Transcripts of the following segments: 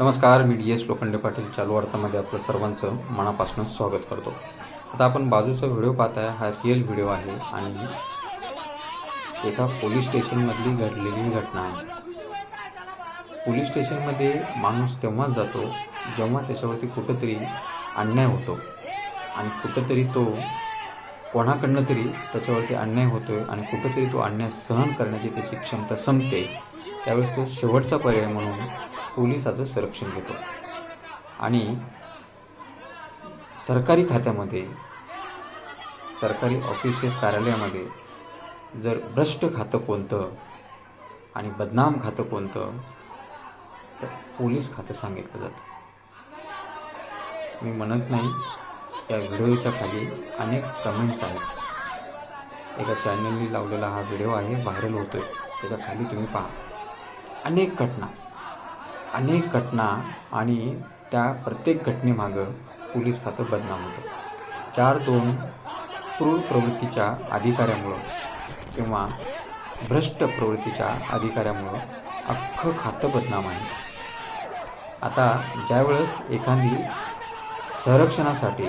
नमस्कार मी D S Lokhande Patil चालू वार्तामध्ये आपलं सर्वांचं मनापासून स्वागत करतो. आता आपण बाजूचा व्हिडिओ पाहताय हा रिअल व्हिडिओ आहे आणि एका पोलीस स्टेशनमधली घडलेली घटना आहे. पोलीस स्टेशनमध्ये माणूस तेव्हाच जातो जेव्हा त्याच्यावरती कुठंतरी अन्याय होतो. आणि कुठंतरी तो कोणाकडनं तरी त्याच्यावरती अन्याय होतो आहे आणि कुठंतरी तो अन्याय सहन करण्याची त्याची क्षमता संपते. त्यावेळेस तो शेवटचा पर्याय म्हणून पोलिसाचं संरक्षण घेतो आणि सरकारी खात्यामध्ये सरकारी ऑफिसेस कार्यालयामध्ये जर भ्रष्ट खातं कोणतं आणि बदनाम खातं कोणतं तर पोलीस खातं सांगितलं जातं. मी म्हणत नाही या व्हिडिओच्या खाली अनेक कमेंट्स आहेत. एका चॅनलनी लावलेला हा व्हिडिओ आहे व्हायरल होतोय. त्याच्याखाली तुम्ही पहा. अनेक घटना. अनेक घटना आणि त्या प्रत्येक घटनेमागं पोलीस खातं बदनाम होतं. चार दोन क्रूर प्रवृत्तीच्या अधिकाऱ्यामुळं किंवा भ्रष्ट प्रवृत्तीच्या अधिकाऱ्यामुळं अख्खं खातं बदनाम आहे. आता ज्यावेळेस एखादी संरक्षणासाठी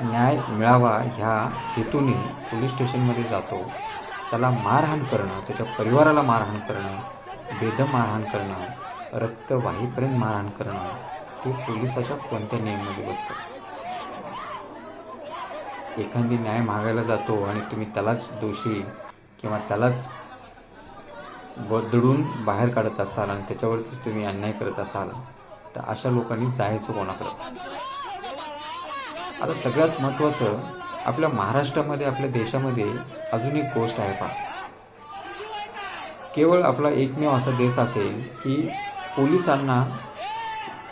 न्याय मिळावा ह्या हेतूने पोलीस स्टेशनमध्ये जातो त्याला मारहाण करणं त्याच्या परिवाराला मारहाण करणं बेदम मारहाण करणं रक्तवाहीपर्यंत मारहाण करणं हे पोलिसाच्या कोणत्या नियममध्ये बसतं? एखादी न्याय मागायला जातो आणि तुम्ही त्यालाच दोषी किंवा त्यालाच बदडून बाहेर काढत असाल आणि त्याच्यावरतीच तुम्ही अन्याय करत असाल तर अशा लोकांनी जायचं कोणाकडं? आता सगळ्यात महत्त्वाचं आपल्या महाराष्ट्रामध्ये आपल्या देशामध्ये अजून एक गोष्ट आहे पहा. केवळ आपला एकमेव असा देश असेल की पोलिसांना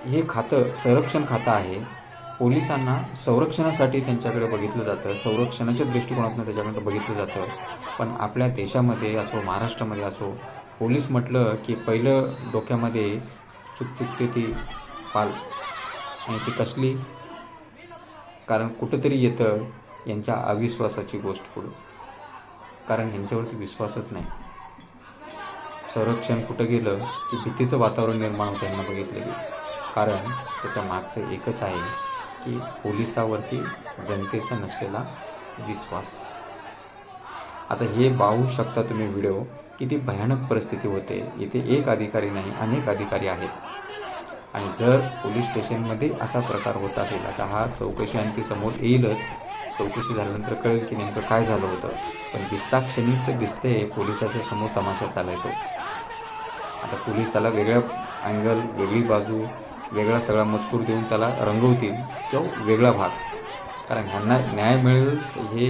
हे खातं संरक्षण खातं आहे. पोलिसांना संरक्षणासाठी त्यांच्याकडे बघितलं जातं. संरक्षणाच्या दृष्टिकोनातून त्याच्याकडे बघितलं जातं. पण आपल्या देशामध्ये असो महाराष्ट्रामध्ये असो पोलीस म्हटलं की पहिलं डोक्यामध्ये चुकचुकते ती पाल आणि ती कसली? कारण कुठंतरी येतं यांच्या अविश्वासाची गोष्ट पुढं. कारण ह्यांच्यावरती विश्वासच नाही. संरक्षण कुठं गेलं की भीतीचं वातावरण निर्माण होतं यांना बघितलं कारण त्याच्या मागचं एकच आहे की पोलिसावरती जनतेचा नसलेला विश्वास. आता हे पाहू शकता तुम्ही व्हिडिओ किती भयानक परिस्थिती होते. इथे एक अधिकारी नाही अनेक अधिकारी आहेत. आणि जर पोलीस स्टेशनमध्ये असा प्रकार होत असेल आता हा चौकशी आणखी समोर येईलच. चौकशी झाल्यानंतर कळेल की नेमकं काय झालं होतं. पण दिसता क्षणी तर दिसते पोलिसाच्या समोर तमाशा चालायचो. आता पोलीस त्याला वेगळ्या अँगल वेगळी बाजू वेगळा सगळा मजकूर देऊन त्याला रंगवतील तो वेगळा भाग. कारण ह्यांना न्याय मिळेल हे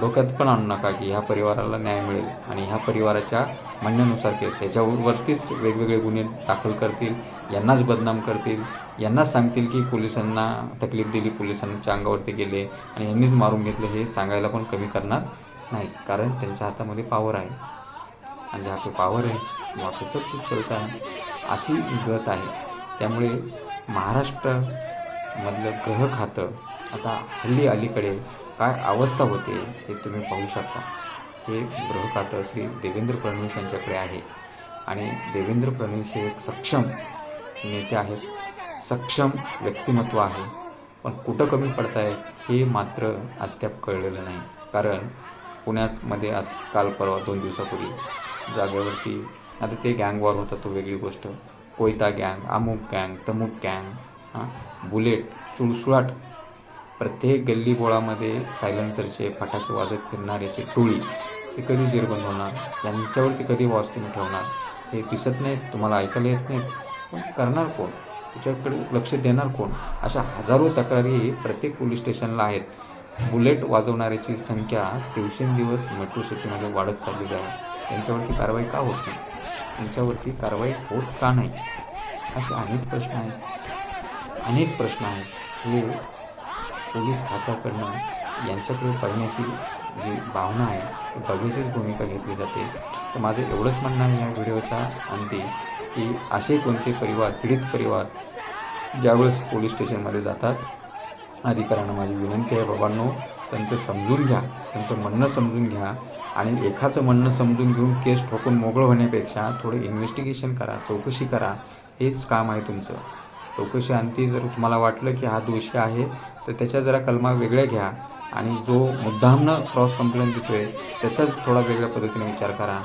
डोक्यात पण आणू नका की ह्या परिवाराला न्याय मिळेल. आणि ह्या परिवाराच्या म्हणण्यानुसार केस. ह्याच्यावरतीच वेगवेगळे गुन्हे दाखल करतील यांनाच बदनाम करतील यांनाच सांगतील की पोलिसांना तकलीफ दिली पोलिसांच्या अंगावरती गेले आणि यांनीच मारून घेतलं हे सांगायला पण कमी करणार नाही. कारण त्यांच्या हातामध्ये पावर आहे. आणि जहाँ पे पावर है वहाँ पे सब कुछ चलता है अशी गत आहे. त्यामुळे महाराष्ट्रामधलं ग्रह खातं आता हल्ली अलीकडे काय अवस्था होते हे तुम्ही पाहू शकता. हे ग्रह खातं श्री देवेंद्र फडणवीस यांच्याकडे आहे. आणि देवेंद्र फडणवीस हे एक सक्षम नेते आहेत. सक्षम व्यक्तिमत्व आहे. पण कुठं कमी पडत आहे हे मात्र अद्याप कळलेलं नाही. कारण पुण्यामध्ये आज काल परवा दोन दिवसापूर्वी जागेवरती आता ते गँग वॉर होता तो वेगळी गोष्ट. कोयता गँग अमुक गँग तमुक गँग हां? बुलेट सुळसुळाट. प्रत्येक गल्ली बोळामध्ये सायलेन्सरचे फटाके वाजत फिरणाऱ्याची टोळी. ते कधी जेरबंद होणार? यांच्यावरती कधी वॉच तुम्ही ठेवणार? हे दिसत नाहीत तुम्हाला ऐकायला येत नाहीत. पण करणार कोण? त्याच्याकडे लक्ष देणार कोण? अशा हजारो तक्रारी प्रत्येक पोलीस स्टेशनला आहेत. बुलेट वाजवणाऱ्याची संख्या दिवसेंदिवस मेट्रो सिटीमध्ये म्हणजे वाढत चाललेली आहे. त्यांच्यावरती कारवाई का होत नाही? त्यांच्यावरती कारवाई होत का नाही? असे अनेक प्रश्न आहेत. अनेक प्रश्न आहेत. हे पोलीस खात्याकडनं यांच्याकडे बघण्याची जी भावना आहे ती बघायचीच भूमिका घेतली जाते. तर माझं एवढंच म्हणणं आहे या व्हिडिओच्या अंती की असे कोणते परिवार पीडित परिवार ज्यावेळेस पोलीस स्टेशनमध्ये जातात अधिकाऱ्यांना माझी विनंती आहे बाबांनो त्यांचं समजून घ्या त्यांचं म्हणणं समजून घ्या आणि एकाचं म्हणणं समजून घेऊन केस ठोकून मोकळं होण्यापेक्षा थोडं इन्व्हेस्टिगेशन करा चौकशी करा हेच काम आहे तुमचं. चौकशी अंती जर तुम्हाला वाटलं की हा दोषी आहे तर त्याच्या जरा कलमा वेगळ्या घ्या आणि जो मुद्दामनं क्रॉस कंप्लेंट देतो आहे त्याचाच थोडा वेगळ्या पद्धतीने विचार करा.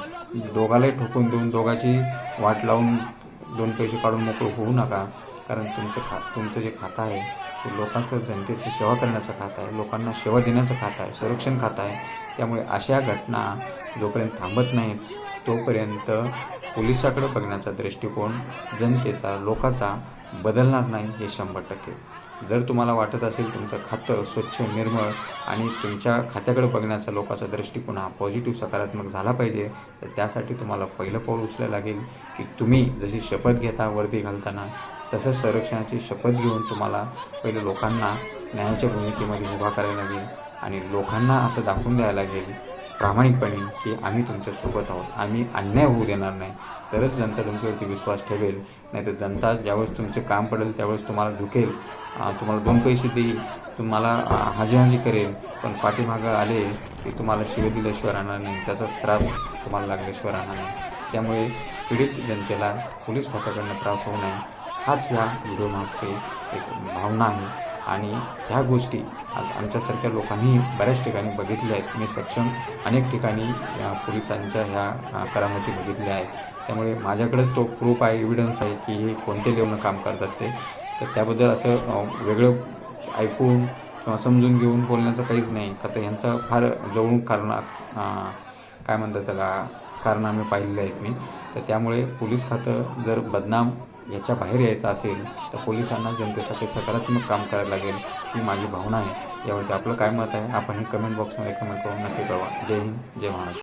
दोघालाही ठोकून देऊन दोघाची वाट लावून दोन पैसे काढून मोकळं होऊ नका कारण तुमचं खा तुमचं जे खातं आहे ते लोकांचं जनतेची सेवा करण्याचं खातं आहे लोकांना सेवा देण्याचं खातं आहे संरक्षण खातं आहे. त्यामुळे अशा घटना जोपर्यंत थांबत नाहीत तोपर्यंत पोलिसाकडे बघण्याचा दृष्टिकोन जनतेचा लोकाचा बदलणार नाही हे शंभर टक्के. जर तुम्हाला वाटत असेल तुमचं खातं स्वच्छ निर्मळ आणि तुमच्या खात्याकडे बघण्याचा लोकांचा दृष्टिकोन हा पॉझिटिव्ह सकारात्मक झाला पाहिजे तर त्यासाठी तुम्हाला पहिलं पाऊल उचलायला लागेल की तुम्ही जशी शपथ घेता वर्दी घालताना तसंच संरक्षणाची शपथ घेऊन तुम्हाला पहिले लोकांना न्यायाच्या भूमिकेमध्ये उभा करायला लागेल आणि लोकांना असं दाखवून द्यायला लागेल प्रामाणिकपणे की आम्ही तुमच्यासोबत आहोत. आम्ही अन्याय होऊ देणार नाही. तरच जनता तुमच्यावरती विश्वास ठेवेल. नाही तर जनता ज्यावेळेस तुमचे काम पडेल त्यावेळेस तुम्हाला झुकेल. तुम्हाला दोन पैसे देईल. तुम्हाला हाजीहाजी करेल. पण पाठीमागं आले की तुम्हाला शिव दिल्याशिवाय राहणार नाही. त्याचा श्राप तुम्हाला लागल्याशिवाय राहणार नाही. त्यामुळे पीडित जनतेला पोलीस खात्याकडनं त्रास होऊ नये. हाच ह्या व्हिडिओमागचे एक भावना आहे. आणि ह्या गोष्टी आज आमच्यासारख्या लोकांनी बऱ्याच ठिकाणी बघितल्या आहेत. मी सक्षम अनेक ठिकाणी पोलिसांच्या ह्या करामती बघितल्या आहेत. त्यामुळे माझ्याकडेच तो प्रूफ आहे एव्हिडन्स आहे की हे कोणते लेवनं काम करतात ते. तर त्याबद्दल असं वेगळं ऐकून किंवा समजून घेऊन बोलण्याचं काहीच नाही. का तर ह्यांचं फार जवळून कारण काय म्हणतात त्याला कारनामे पाहिलेले आहेत मी. तर त्यामुळे पोलीस खातं जर बदनाम याच्या बाहेर यायचं असेल तर पोलिसांना जनतेसाठी सकारात्मक काम करायला लागेल ही माझी भावना आहे. यावरती आपलं काय मत आहे आपण हे कमेंट बॉक्समध्ये कमेंट करून नक्की कळवा. जय हिंद जय महाराष्ट्र.